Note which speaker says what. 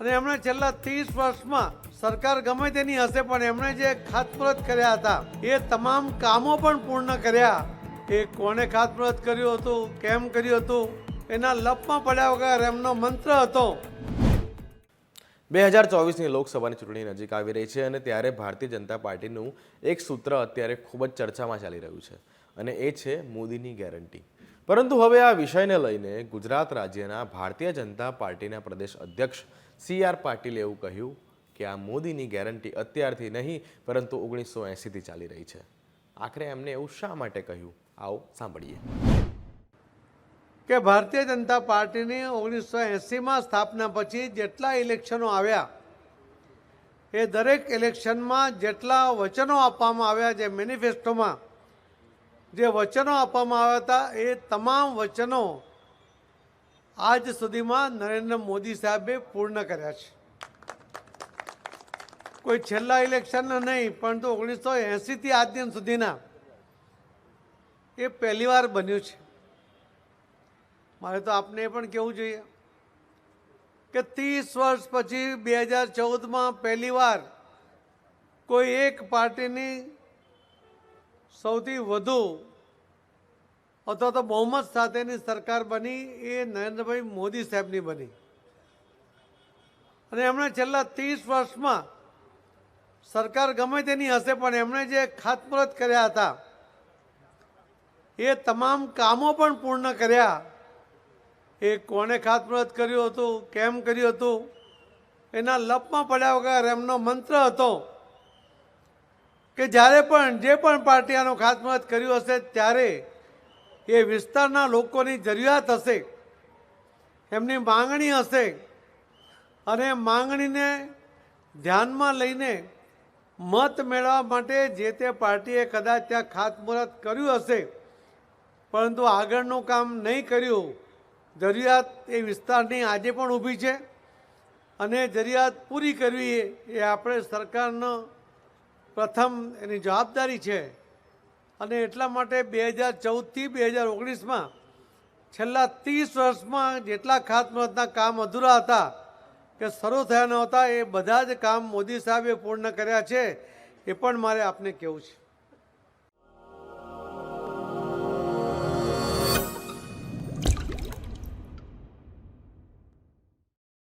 Speaker 1: અને એમણે છેલ્લા ત્રીસ વર્ષમાં સરકાર ગમે તેની હશે, પણ એમણે જે ખાતમુહૂર્ત કર્યા હતા, એ તમામ કામો પણ પૂર્ણ કર્યા. એ કોણે ખાતમુહૂર્ત કર્યું હતું, કેમ કર્યું હતું, એના લપમાં પડ્યા વગર એમનો મંત્ર હતો.
Speaker 2: બે હજાર ચોવીસની લોકસભાની ચૂંટણી નજીક આવી રહી છે અને ત્યારે ભારતીય જનતા પાર્ટીનું એક સૂત્ર અત્યારે ખૂબ જ ચર્ચામાં ચાલી રહ્યું છે અને એ છે મોદીની ગેરંટી. પરંતુ હવે આ વિષયને લઈને ગુજરાત રાજ્યના ભારતીય જનતા પાર્ટીના પ્રદેશ અધ્યક્ષ સી આર પાટીલે એવું કહ્યું કે આ મોદીની ગેરંટી અત્યારથી નહીં, પરંતુ ઓગણીસો એંસીથી ચાલી રહી છે. આખરે એમને એવું શા માટે કહ્યું? આવો સાંભળીએ.
Speaker 1: કે ભારતીય જનતા પાર્ટીની ઓગણીસો એંસીમાં સ્થાપના પછી જેટલા ઇલેક્શનો આવ્યા, એ દરેક ઇલેક્શનમાં જેટલા વચનો આપવામાં આવ્યા, જે મેનિફેસ્ટોમાં, જે વચનો આપવામાં આવ્યા હતા, એ તમામ વચનો આજ સુધીમાં નરેન્દ્ર મોદી સાહેબે પૂર્ણ કર્યા છે. કોઈ છેલ્લા ઇલેક્શનના નહીં, પરંતુ ઓગણીસો એંસીથી આજ દિન સુધીના એ પહેલીવાર બન્યું છે. મારે તો આપને પણ કહેવું જોઈએ કે ત્રીસ વર્ષ પછી બે હજાર ચૌદમાં પહેલીવાર કોઈ એક પાર્ટીની સૌથી વધુ અથવા તો બહુમત સાથેની સરકાર બની, એ નરેન્દ્રભાઈ મોદી સાહેબની બની. અને એમણે છેલ્લા ત્રીસ વર્ષમાં સરકાર ગમે તેની હશે, પણ એમણે જે ખાતમુહૂર્ત કર્યા હતા, એ તમામ કામો પણ પૂર્ણ કર્યા. એ કોણે ખાતમુહૂર્ત કર્યું હતું, કેમ કર્યું હતું, એના લપમાં પડ્યા વગર એમનો મંત્ર હતો કે જ્યારે પણ, જે પણ પાર્ટી આનું ખાતમુહૂર્ત કર્યું હશે, ત્યારે એ વિસ્તારના લોકોની જરૂરિયાત હશે, એમની માંગણી હશે અને માંગણીને ધ્યાનમાં લઈને મત મેળવવા માટે જે તે પાર્ટીએ કદાચ ત્યાં ખાતમુહૂર્ત કર્યું હશે, પરંતુ આગળનું કામ નહીં કર્યું. જરૂરિયાત એ વિસ્તારની આજે પણ ઊભી છે અને જરૂરિયાત પૂરી કરવી એ આપણે સરકારનો પ્રથમ એની જવાબદારી છે. અને એટલા માટે બે હજાર ચૌદથી બે હજાર ઓગણીસમાં છેલ્લા ત્રીસ વર્ષમાં જેટલા ખાતમુહૂર્તના કામ અધૂરા હતા કે શરૂ થયા નહોતા, એ બધા જ કામ મોદી સાહેબે પૂર્ણ કર્યા છે, એ પણ મારે આપને કહેવું છે.